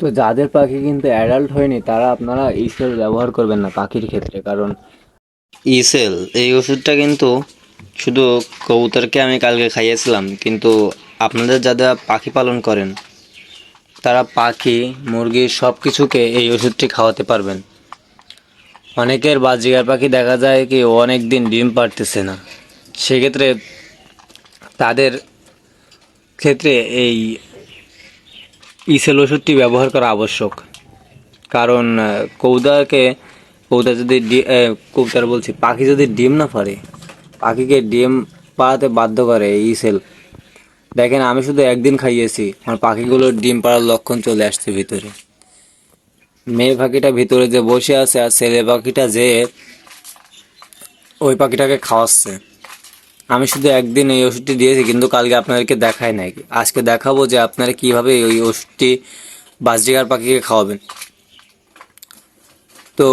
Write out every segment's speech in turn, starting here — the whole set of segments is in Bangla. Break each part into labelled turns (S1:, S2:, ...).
S1: তো যাদের পাখি কিন্তু অ্যাডাল্ট হয়নি, তারা আপনারা ইসেল ব্যবহার করবেন না পাখির ক্ষেত্রে, কারণ
S2: ইসেল এই ওষুধটা কিন্তু শুধু কবুতরকে আমি কালকে খাইয়েছিলাম, কিন্তু আপনাদের যারা পাখি পালন করেন, তারা পাখি, মুরগি সব কিছুকে এই ওষুধটি খাওয়াতে পারবেন। অনেকের বাজিগার পাখি দেখা যায় কি অনেক দিন ডিম পারতেছে না। সেক্ষেত্রে তাদের ক্ষেত্রে এই ইসেল ওষুধটি ব্যবহার করা আবশ্যক। কারণ কৌদাকে, কৌদা যদি কৌদার বলছি, পাখি যদি ডিম না পারে পাখিকে ডিম পাড়াতে বাধ্য করে এই সেল দেখেন, আমি শুধু একদিন খাইয়েছি, আমার পাখিগুলোর ডিম পাড়ার লক্ষণ চলে আসছে ভিতরে। মেয়ে পাখিটা ভিতরে যে বসে আছে আর ছেলে পাখিটা যে ওই পাখিটাকে খাওয়াচ্ছে। আমি শুধু একদিন এই ওষুধটি দিয়েছি, কিন্তু কালকে আপনাদেরকে দেখাই নাই। আজকে দেখাবো যে আপনারা কীভাবে ওই ওষুধটি বাজরিগার পাখিকে খাওয়াবেন। তো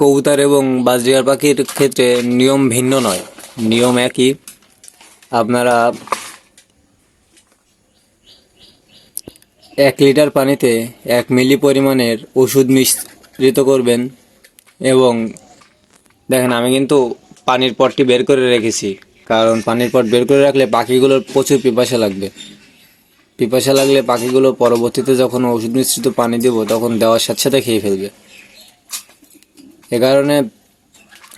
S2: কবুতর এবং বাজরিগার পাখির ক্ষেত্রে নিয়ম ভিন্ন নয়। নিয়ম একই। আপনারা এক লিটার পানিতে এক মিলি পরিমাণের ওষুধ মিশ্রিত করবেন এবং দেখেন, আমি কিন্তু পানির পটটি বের করে রেখেছি। কারণ পানির পট বের করে রাখলে পাখিগুলোর প্রচুর পিপাসা লাগবে। পিপাসা লাগলে পাখিগুলো পরবর্তীতে যখন ওষুধ মিশ্রিত পানি দেবো, তখন দেওয়ার সাথে সাথে খেয়ে ফেলবে। এ কারণে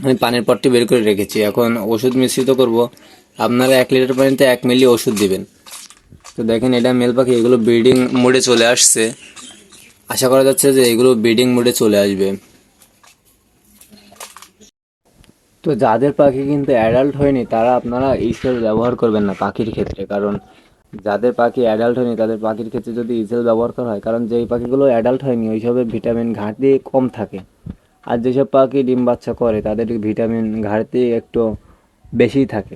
S2: আমি পানির পটটি বের করে রেখেছি। এখন ওষুধ মিশ্রিত করব। আপনারা এক লিটার পানিতে এক মিলি ওষুধ দিবেন। তো দেখেন, এটা মেল পাখি, এগুলো ব্রিডিং মোডে চলে আসছে। আশা করা যাচ্ছে যে এগুলো ব্রিডিং মোডে চলে আসবে। তো যাদের পাখি কিন্তু অ্যাডাল্ট হয়নি, তারা আপনারা ইসেল ব্যবহার করবেন না পাখির ক্ষেত্রে। কারণ যাদের পাখি অ্যাডাল্ট হয়নি, তাদের পাখির ক্ষেত্রে যদি ইসেল ব্যবহার করা হয়, কারণ যেই পাখিগুলো অ্যাডাল্ট হয়নি ওইসবের ভিটামিন ঘাটতি কম থাকে। আর যেসব পাখি ডিম বাচ্চা করে, তাদের ভিটামিন ঘাটতি একটু বেশি থাকে।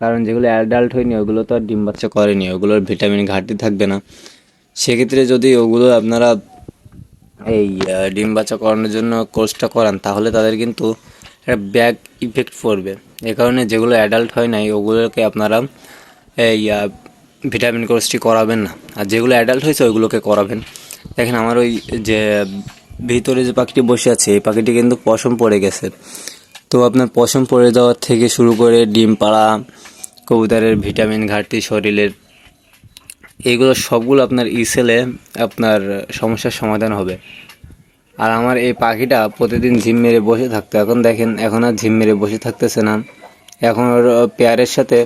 S2: কারণ যেগুলো অ্যাডাল্ট হয়নি, ওগুলো তো আর ডিম বাচ্চা করেনি, ওগুলোর ভিটামিন ঘাটতি থাকবে না। সেক্ষেত্রে যদি ওগুলো আপনারা এই ডিম বাচ্চা করানোর জন্য কোর্সটা করান, তাহলে তাদের কিন্তু একটা ব্যাক ইফেক্ট পড়বে। এ কারণে যেগুলো অ্যাডাল্ট হয় নাই, ওগুলোকে আপনারা এই ভিটামিন কোর্সটি করাবেন না। আর যেগুলো অ্যাডাল্ট হয়েছে, ওইগুলোকে করাবেন। দেখেন আমার ওই যে, ভিতরে যে পাখিটি বসে আছে, এই পাখিটি কিন্তু পশম পড়ে গেছে। তো আপনার পশম পড়ে যাওয়ার থেকে শুরু করে ডিম পাড়া, কবুতরের ভিটামিন ঘাটতি, শরীরের, এইগুলো সবগুলো আপনার ইসেলে আপনার সমস্যার সমাধান হবে। আর আমার এই পাখিটা প্রতিদিন ঝিম মেরে বসে থাকতো। এখন দেখেন, এখন আর ঝিম মেরে বসে থাকতেছে না। এখন ওর পেয়ারের সাথে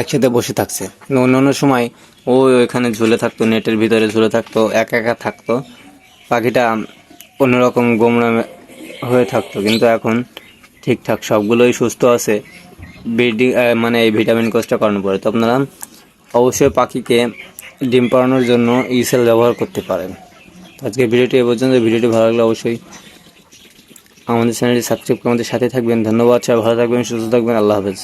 S2: একসাথে বসে থাকছে। অন্য অন্য সময় ও ওইখানে ঝুলে থাকতো, নেটের ভিতরে ঝুলে থাকতো, একা একা থাকতো। পাখিটা অন্যরকম গোমরা হয়ে থাকতো, কিন্তু এখন ঠিকঠাক সবগুলোই সুস্থ আছে। ব্রিডিং মানে এই ভিটামিন কোর্সটা করানোর পরে। তো আপনারা অবশ্যই পাখিকে ডিম পাড়ানোর জন্য ইসেল ব্যবহার করতে পারেন। আজকে ভিডিওটি এ পর্যন্ত। ভিডিওটি ভালো লাগলে অবশ্যই আমাদের চ্যানেলটি সাবস্ক্রাইব করে আমাদের সাথে থাকবেন। ধন্যবাদ, সবাই ভালো থাকবেন, সুস্থ থাকবেন। আল্লাহ হাফেজ।